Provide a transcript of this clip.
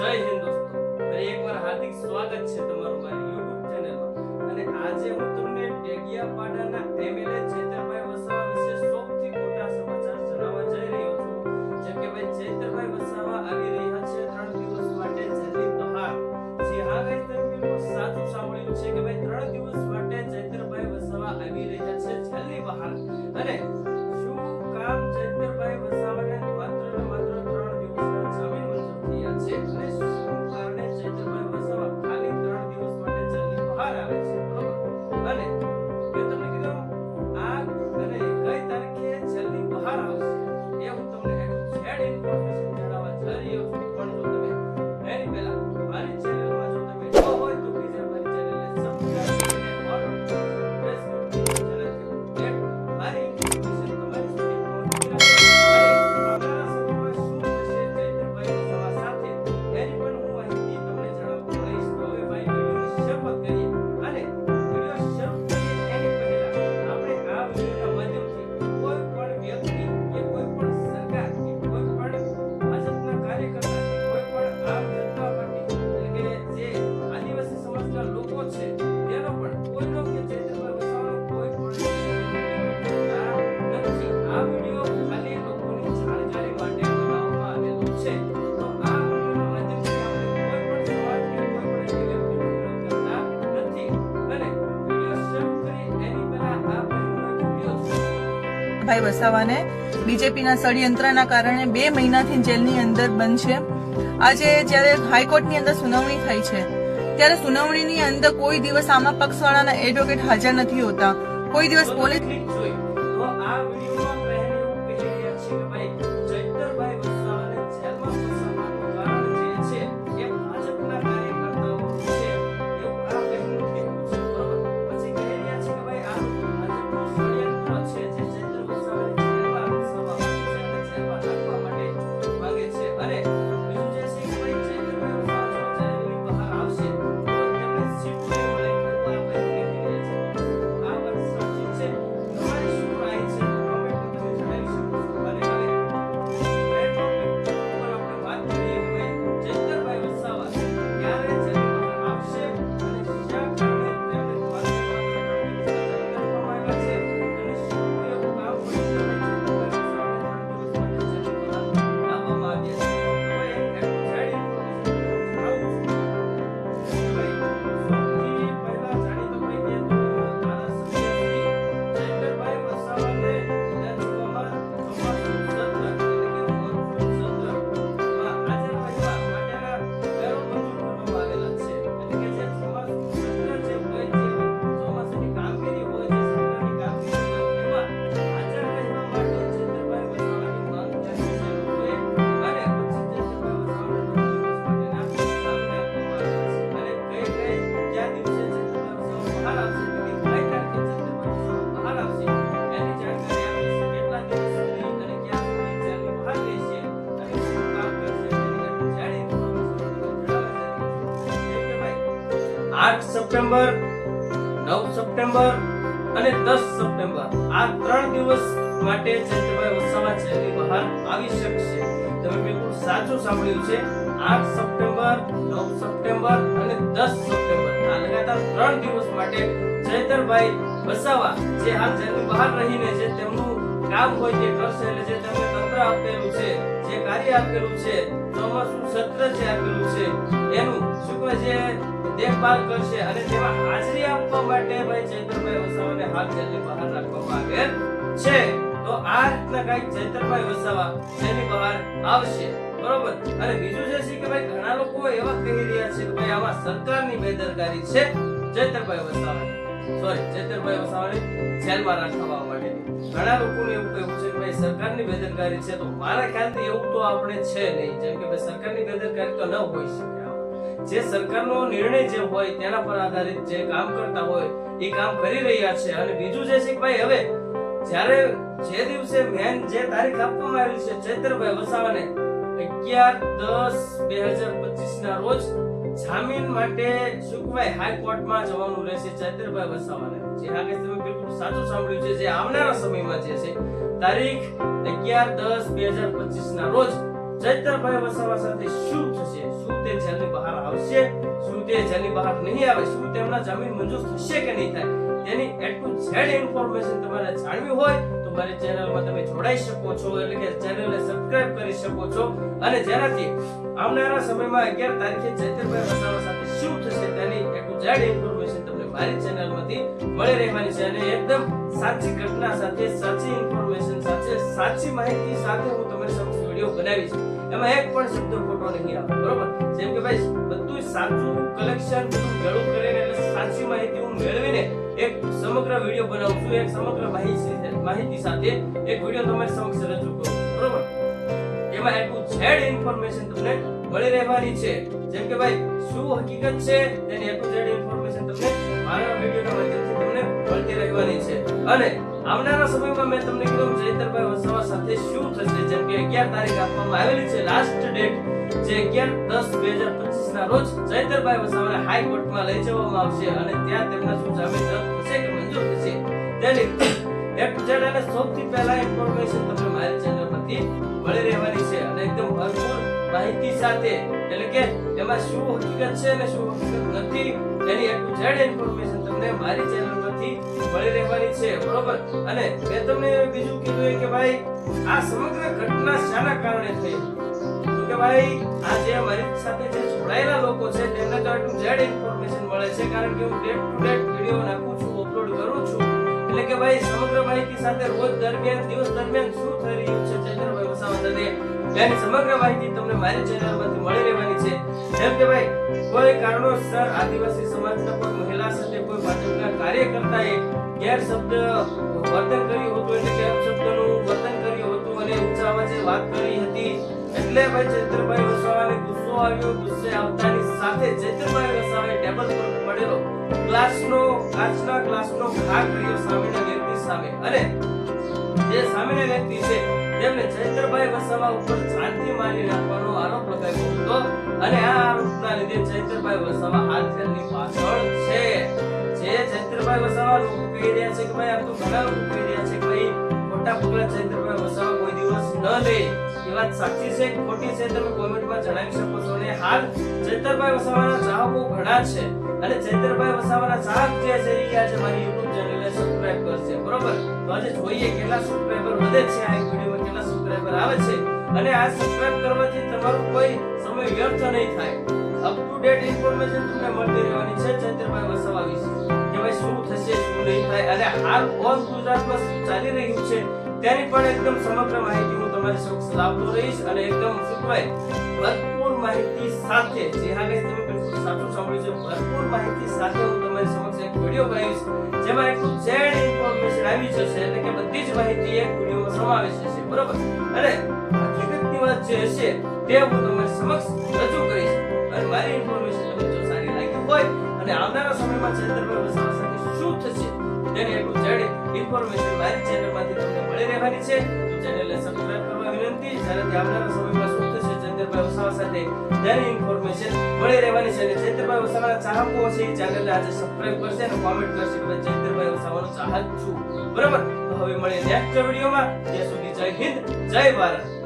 જય હિન્દ દોસ્તો. ફરી એકવાર હાર્દિક સ્વાગત છે તમારું મારી YouTube ચેનલમાં. અને આજે હું તમને ડેડિયાપાડાના એમએલએ ચેતરભાઈ વસાવા વિશે સૌથી મોટા સમાચાર જણાવવા જઈ રહ્યો છું. જેમ કે ભાઈ ચેતરભાઈ વસાવા આવી રહ્યા છે ત્રણ દિવસ માટે જેલની બહાર. જે હા ગઈ તમે સાચું સાંભળ્યું છે કે ભાઈ ત્રણ દિવસ માટે ચૈતરભાઈ વસાવા આવી રહ્યા છે જેલની બહાર. અને જેલની ભાઈ વસાવાને બીજેપીના ષડયંત્રના કારણે બે મહિનાથી જેલની અંદર બંધ છે આજે જ્યારે હાઈકોર્ટની અંદર સુનાવણી થઈ છે, ત્યારે સુનાવણીની અંદર કોઈ દિવસ આમાં પક્ષવાળાના એડવોકેટ હાજર નથી હોતા. કોઈ દિવસ પોલીસ આઠ સપ્ટેમ્બર, નવ સપ્ટેમ્બર અને દસ સપ્ટેમ્બર. આ ત્રણ દિવસ માટે ચૈત્રભાઈ વસાવા જેલની બહાર આવી શકશે. તમે બિલકુલ સાચું સાંભળ્યું છે. આઠ સપ્ટેમ્બર, નવ સપ્ટેમ્બર અને દસ સપ્ટેમ્બર. આ લગાતાર ત્રણ દિવસ માટે ચૈતરભાઈ વસાવા જે હાલ જેલની બહાર રહીને છે, તેમનું કામ હોય તે કરશે એટલે જે તમને તંત્ર આપેલું છે, જે કાર્ય આપેલું છે ચોમાસું સત્ર જે આપેલું છે, એનું શું જે દેખભાલ કરશે અને તેમાં હાજરી આપવા માટે ભાઈ ચૈતરભાઈ વસાવાને હાલ જેલની બહાર રાખવામાં આવેલ છે. તો આ રીતના કંઈક ચૈતરભાઈ વસાવા જેની બહાર આવશે. બરોબર? અને બીજું જે છે કે ભાઈ ઘણા લોકો એવા કહી રહ્યા છે કે ભાઈ આમાં સરકારની બેદરકારી છે. ચૈતરભાઈ વસાવા. સોરી ચૈતરભાઈ વસાવાને જેલમાં રાખવા માટે ઘણા લોકોને એવું કહેવું છે કે ભાઈ સરકારની બેદરકારી છે તો મારા ખ્યાલથી એવું તો આપણે છે નહીં. જેમ કે ભાઈ સરકારની બેદરકારી તો ન હોઈ શકે જે સરકારનો નિર્ણય જે હોય તેના પર આધારિત જે કામ કરતા હોય એ કામ કરી રહ્યા છે. અને બીજું જે છે કે ભાઈ હવે જ્યારે જે દિવસે મેન જે તારીખ આપવામાં આવી છે ચૈત્રભાઈ વસાવાને, અગિયાર દસ બે હજાર પચીસ ના રોજ જામીન માટે શું હાઈકોર્ટમાં જવાનું રહેશે ચૈત્રભાઈ વસાવાને. જે કે તમે બિલકુલ સાચું સાંભળ્યું છે, જે આવનારા સમયમાં જે છે, તારીખ અગિયાર દસ બે હજાર પચીસ ના રોજ ચૈતરભાઈ વસાવા સાથે શું થશે? શું તે જેલની બહાર આવશે? શું તે જેલની બહાર નહીં આવે? શું તેમના જામીન મંજૂર થશે કે નહીં થાય? તેની એટલું ઝેડ ઇન્ફોર્મેશન તમારે જાણવી હોય તો ચેનલમાં તમે જોડાઈ શકો છો, એટલે કે ચેનલને સબસ્ક્રાઇબ કરી શકો છો. અને જેનાથી આવનારા સમયમાં 11 તારીખે ચૈતરભાઈ વસાવા સાથે શું થશે તેની એક ટુ ઇન્ફોર્મેશન તમને મારી ચેનલમાંથી મળી રહેવાની છે. અને એકદમ સાચી ઘટના સાથે, સાચી ઇન્ફોર્મેશન સાથે, સાચી માહિતી સાથે હું તમારી સમક્ષ વીડિયો બનાવીશ. એમાં એક પણ શબ્દ ખોટો નહીં આવે, બરોબર? જેમ કે ભાઈ બધું સાચું કલેક્શન બધું ભેળું કરીને સાચી માહિતી હું મેળવીને એક સમગ્ર વીડિયો બનાવું છું. એક સમગ્ર માહિતી માહિતી સાથે એક વીડિયો તમારી સમક્ષ રજૂ કરું બરોબર? એમાં એટલું ઝેડ ઇન્ફોર્મેશન તમને મળી રહેવાની છે. જેમ કે ભાઈ, શું હકીકત છે? તેની એટલું ઝેડ ઇન્ફોર્મેશન તમને મારા વિડીયોના માધ્યમથી તમને મળતી રહેવાની છે. અને આવનારા સમયમાં મેં તમને કીધું જયતરભાઈ વસાવા સાથે શું થશે? જેમ કે 11 તારીખ આપવામાં આવેલી છે લાસ્ટ ડેટ જે 11 10 2025 ના રોજ જયદરભાઈ વસાવાને હાઈકોર્ટમાં લઈ જવામાં આવશે અને ત્યાં તેમના શું જામીન રદ કે મંજૂર થશે. તેની એક જેડ સૌથી પહેલા ઇન્ફોર્મેશન તમને મારી ચેનલ પરથી મળી રહેવાની છે અને એકદમ ભરપૂર માહિતી સાથે એટલે કે એમાં શું હકીકત છે અને શું હકીકત નથી, એની એક જેડ ઇન્ફોર્મેશન તમને મારી ચેનલ મળી રહેવાની છે, બરોબર? અને મેં તમને બીજું કીધું કે ભાઈ, આ સમગ્ર ઘટના શાના કારણે થઈ? કે ભાઈ, આજે અમારી સાથે જે જોડાયેલા લોકો છે, તેમને તો આટલું જેડ ઇન્ફોર્મેશન મળે છે, કારણ કે હું ડે ટુ ડે વીડિયો નાખું છું અપલોડ કરું છું. એટલે કે ભાઈ, સમગ્ર માહિતી સાથે રોજ દરમિયાન, દિવસ દરમિયાન શું થઈ રહ્યું છે ચૈતરભાઈ વસાવા સાથે એની સમગ્ર માહિતી તમને મારી ચેનલમાંથી મળી રહેવાની છે. જેમ કે ભાઈ, કોઈ કારણોસર આદિવાસી સમાજના કોઈ મહિલા સાથે કોઈ ભાજપના કાર્યકર્તાએ ગેરશબ્દ વર્તન કર્યું હતું, એટલે કે અપશબ્દનું વર્તન કર્યું હતું, અને ઊંચા અવાજે વાત કરી હતી. એટલે ભાઈ ચૈતરભાઈ વસાવાને ગુસ્સો આવ્યો, ગુસ્સે આવતાની સાથે ચૈતરભાઈ વસાવે ટેબલ પર પડેલો ગ્લાસનો કાચના ગ્લાસનો ભાગ કર્યો સામેના વ્યક્તિ સામે. અને જે સામેના વ્યક્તિ છે તેમને ચૈતરભાઈ વસાવા ઉપર જાનથી મારી નાખવાનો આરોપ લગાવ્યો હતો. અને આ આરોપના લીધે ચૈતરભાઈ વસાવા હાલ જેલની પાછળ છે. જે ચૈતરભાઈ વસાવા લોકો કહી રહ્યા છે કે ભાઈ આ તો ઘણા લોકો કહી રહ્યા છે કે ભાઈ મોટા પગલા ચૈતરભાઈ વસાવા કોઈ દિવસ ન લે. એ વાત સાચી છે, ખોટી છે, તમે કોમેન્ટમાં જણાવી શકો છો. અને હાલ ચૈતરભાઈ વસાવાના ચાહકો ઘણા છે. અને ચૈતરભાઈ વસાવાના ચાહક જે છે એ આજે મારી YouTube ચેનલને સબસ્ક્રાઇબ કરશે. બરોબર? તો આજે જોઈએ કેટલા સબસ્ક્રાઇબર વધે છે આ વિડીયોમાં, કેટલા સબસ્ક્રાઇબર આવે છે. અને આ સબસ્ક્રાઇબ કરવાથી તમારું કોઈ સમય વ્યર્થ નહીં થાય. અપ ટુ ડેટ ઇન્ફોર્મેશન તમને મળતી રહેવાની છે ચૈતરભાઈ વસાવા વિશે. કે ભાઈ શું થશે, શું નહીં થાય. અને હાલ ઓલ ગુજરાતમાં ચાલી રહ્યું છે તેની પણ એકદમ સમગ્ર માહિતી હું તમારી સમક્ષ લાવતો રહીશ અને એકદમ કહેવાય ભરપૂર માહિતી સાથે, જે હા ગાઈસ તમે બિલકુલ સાચું સાંભળ્યું છે, ભરપૂર માહિતી સાથે હું તમારી સમક્ષ એક વીડિયો બનાવીશ, જેમાં એક ઝેડ ઇન્ફોર્મેશન આવી જશે, એટલે કે બધી જ માહિતી એક વિડીયોમાં સમાવેશ હશે બરોબર? અને હકીકતની વાત જે હશે, તે હું તમારી સમક્ષ રજૂ કરીશ. અને મારી ઇન્ફોર્મેશન તમને જો સારી લાગી હોય, અને આવનારા સમયમાં ચેતરભાઈ વસાવા સાથે શું થશે, તેને એક ઝેડ ઇન્ફોર્મેશન મારી ચેનલમાંથી તમને મળી રહેવાની છે. તો ચેનલને સબસ્ક્રાઇબ કરવા વિનંતી. જ્યારે આવનારા સમયમાં શું થશે ચંદ્રભાઈ વસાવા સાથે ત્યારે ઇન્ફોર્મેશન મળી રહેવાની છે. અને ચંદ્રભાઈ વસાવાના ચાહકો છે, એ ચેનલને આજે સબસ્ક્રાઇબ કરશે અને કોમેન્ટ કરશે કે ભાઈ ચેતરભાઈ વસાવાનો ચાહક છું. બરાબર? તો હવે મળીએ નેક્સ્ટ વિડીયોમાં ત્યાં સુધી જય હિન્દ, જય ભારત.